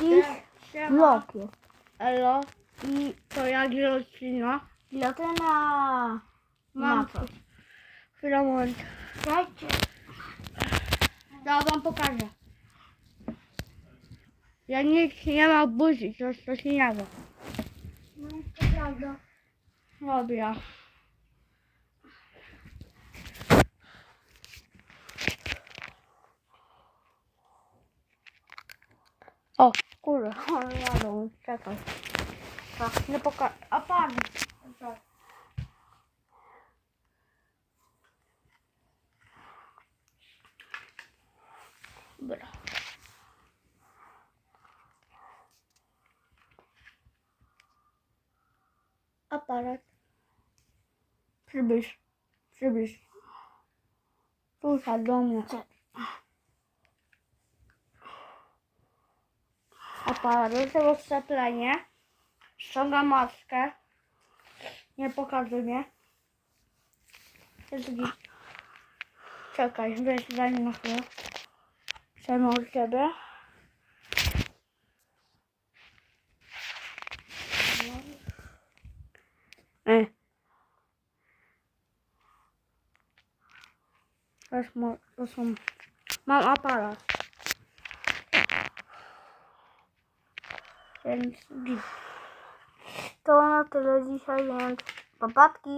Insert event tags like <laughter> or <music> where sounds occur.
Dziś Siema. vlog jest. Elo. I to ja Gilotina. Gilotyna. Mam Na co? Chwila, moment. Ja wam pokażę. Ja nic nie ma buzi, coś coś innego. No to prawda. Dobra. <laughs> O, kurde, ale jadą, czekaj. Tak, nie pokażę. A pan. Dobra. Aparat. Przybysz. Przybysz. Słuchaj do mnie. Aparat. Do szczeplenie. Ściągam maskę. Nie pokażę mnie. Jest. Czekaj, weź daj na chwilę. Przejmę od ciebie. Ej. To, jest to są... Mam aparat. Więc. To na tyle dzisiaj, więc papatki.